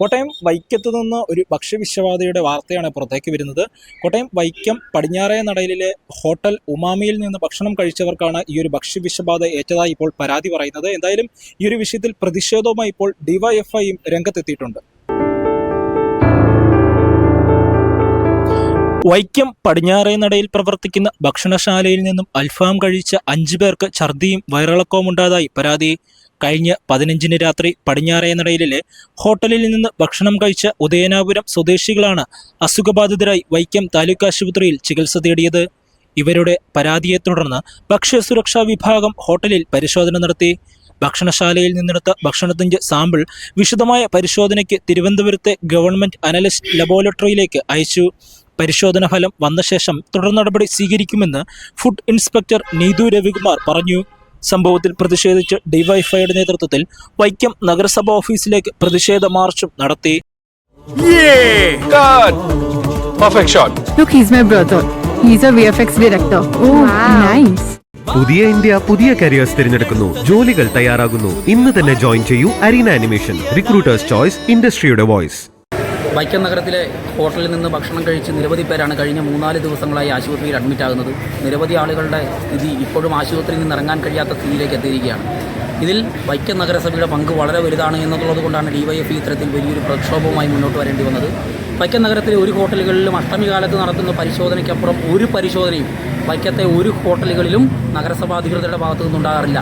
കോട്ടയം വൈക്കത്ത് നിന്ന് ഒരു ഭക്ഷ്യവിഷബാധയുടെ വാർത്തയാണ് പുറത്തേക്ക് വരുന്നത്. കോട്ടയം വൈക്കം പടിഞ്ഞാറേ നടയിലെ ഹോട്ടൽ ഉമാമിയിൽ നിന്ന് ഭക്ഷണം കഴിച്ചവർക്കാണ് ഈ ഒരു ഭക്ഷ്യവിഷബാധ ഏറ്റതായി ഇപ്പോൾ പരാതി പറയുന്നത്. എന്തായാലും ഈ ഒരു വിഷയത്തിൽ പ്രതിഷേധവുമായി ഇപ്പോൾ ഡിവൈഎഫ്ഐയും രംഗത്തെത്തിയിട്ടുണ്ട്. വൈക്കം പടിഞ്ഞാറേ നടയിൽ പ്രവർത്തിക്കുന്ന ഭക്ഷണശാലയിൽ നിന്നും അൽഫാം കഴിച്ച അഞ്ചു പേർക്ക് ഛർദിയും വയറിളക്കവും ഉണ്ടായതായി പരാതി. കഴിഞ്ഞ പതിനഞ്ചിന് രാത്രി പടിഞ്ഞാറേ നടയിലെ ഹോട്ടലിൽ നിന്ന് ഭക്ഷണം കഴിച്ച ഉദയനാപുരം സ്വദേശികളാണ് അസുഖബാധിതരായി വൈക്കം താലൂക്ക് ആശുപത്രിയിൽ ചികിത്സ തേടിയത്. ഇവരുടെ പരാതിയെ തുടർന്ന് ഭക്ഷ്യസുരക്ഷാ വിഭാഗം ഹോട്ടലിൽ പരിശോധന നടത്തി. ഭക്ഷണശാലയിൽ നിന്നെടുത്ത ഭക്ഷണത്തിന്റെ സാമ്പിൾ വിശദമായ പരിശോധനയ്ക്ക് തിരുവനന്തപുരത്തെ ഗവൺമെന്റ് അനലിസ്റ്റ് ലബോറട്ടറിയിലേക്ക് അയച്ചു. പരിശോധന ഫലം വന്ന ശേഷം തുടർ നടപടി സ്വീകരിക്കുമെന്ന് ഫുഡ് ഇൻസ്പെക്ടർ നീതു രവികുമാർ പറഞ്ഞു. സംഭവത്തിൽ പ്രതിഷേധിച്ച് ഡിവൈഫൈയുടെ നേതൃത്വത്തിൽ വൈക്കം നഗരസഭാ ഓഫീസിലേക്ക് പ്രതിഷേധ മാർച്ചും നടത്തി. Oh, പുതിയ ഇന്ത്യ പുതിയ കരിയേഴ്സ് തിരഞ്ഞെടുക്കുന്നു. ജോലികൾ തയ്യാറാകുന്നു. ഇന്ന് തന്നെ ജോയിൻ ചെയ്യൂ അരീന അനിമേഷൻ റിക്രൂട്ടേഴ്സ് ചോയ്സ് ഇൻഡസ്ട്രിയുടെ വോയിസ് വൈക്കം നഗരത്തിലെ ഹോട്ടലിൽ നിന്ന് ഭക്ഷണം കഴിച്ച് നിരവധി പേരാണ് കഴിഞ്ഞ മൂന്നാൽ ദിവസങ്ങളായി ആശുപത്രിയിൽ അഡ്മിറ്റ് ആകുന്നത്. നിരവധി ആളുകളുടെ സ്ഥിതി ഇപ്പോഴും ആശുപത്രിയിൽ നിന്ന് ഇറങ്ങാൻ കഴിയാത്ത സ്ഥിതിയിലേക്ക് എത്തിയിരിക്കുകയാണ്. ഇതിൽ വൈക്കം നഗരസഭയുടെ പങ്ക് വളരെ വലുതാണ് എന്നുള്ളത് കൊണ്ടാണ് ഡിവൈഎഫ് ഇത്തരത്തിൽ വലിയൊരു പ്രക്ഷോഭവുമായി മുന്നോട്ട് വരേണ്ടി വന്നത്. വൈക്കം നഗരത്തിലെ ഒരു ഹോട്ടലുകളിലും അഷ്ടമി കാലത്ത് നടത്തുന്ന പരിശോധനയ്ക്കപ്പുറം ഒരു പരിശോധനയും വൈക്കത്തെ ഒരു ഹോട്ടലുകളിലും നഗരസഭാ അധികൃതരുടെ ഭാഗത്തു നിന്നുണ്ടാകാറില്ല.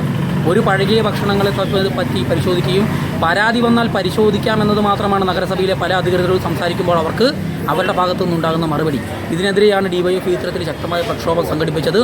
ഒരു പഴകിയ ഭക്ഷണങ്ങളെ പറ്റി പരിശോധിക്കുകയും പരാതി വന്നാൽ പരിശോധിക്കാം എന്നത് മാത്രമാണ് നഗരസഭയിലെ പല അധികൃതരും സംസാരിക്കുമ്പോൾ അവർക്ക് അവരുടെ ഭാഗത്തു നിന്നുണ്ടാകുന്ന മറുപടി. ഇതിനെതിരെയാണ് ഡിവൈഎഫ് ഇത്തരത്തിൽ ശക്തമായ പ്രക്ഷോഭം സംഘടിപ്പിച്ചത്.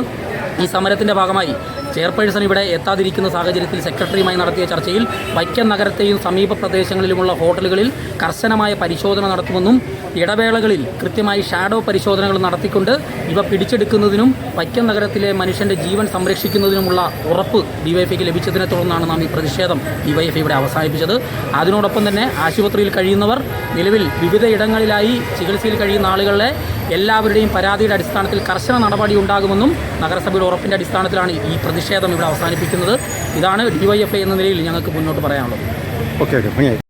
ഈ സമരത്തിന്റെ ഭാഗമായി ചെയർപേഴ്സൺ ഇവിടെ എത്താതിരിക്കുന്ന സാഹചര്യത്തിൽ സെക്രട്ടറിയുമായി നടത്തിയ ചർച്ചയിൽ വൈക്കം നഗരത്തെയും സമീപ പ്രദേശങ്ങളിലുമുള്ള ഹോട്ടലുകളിൽ കർശനമായ പരിശോധന നടത്തുമെന്നും ഇടവേളകളിൽ കൃത്യമായി ഷാഡോ പരിശോധനകൾ നടത്തിക്കൊണ്ട് ഇവ പിടിച്ചെടുക്കുന്നതിനും വൈക്കം നഗരത്തിലെ മനുഷ്യന്റെ ജീവൻ സംരക്ഷിക്കുന്നതിനുമുള്ള ഉറപ്പ് ഡിവൈഎഫ്ഐക്ക് ലഭിച്ചതിനെ തുടർന്നാണ് നാം ഈ പ്രതിഷേധം ഡിവൈഎഫ്ഐ ഇവിടെ അവസാനിപ്പിച്ചത്. അതിനോടൊപ്പം തന്നെ ആശുപത്രിയിൽ കഴിയുന്നവർ നിലവിൽ വിവിധ ഇടങ്ങളിലായി ചികിത്സയിൽ കഴിയുന്ന ആളുകളെ എല്ലാവരുടെയും പരാതിയുടെ അടിസ്ഥാനത്തിൽ കർശന നടപടി ഉണ്ടാകുമെന്നും നഗരസഭയുടെ ഉറപ്പിന്റെ അടിസ്ഥാനത്തിലാണ് ഈ പ്രതിഷേധം ഇവിടെ അവസാനിപ്പിക്കുന്നത്. ഇതാണ് ഡിവൈഎഫ്ഐ എന്ന നിലയിൽ ഞങ്ങൾക്ക് മുന്നോട്ട് പറയാനുള്ളത്.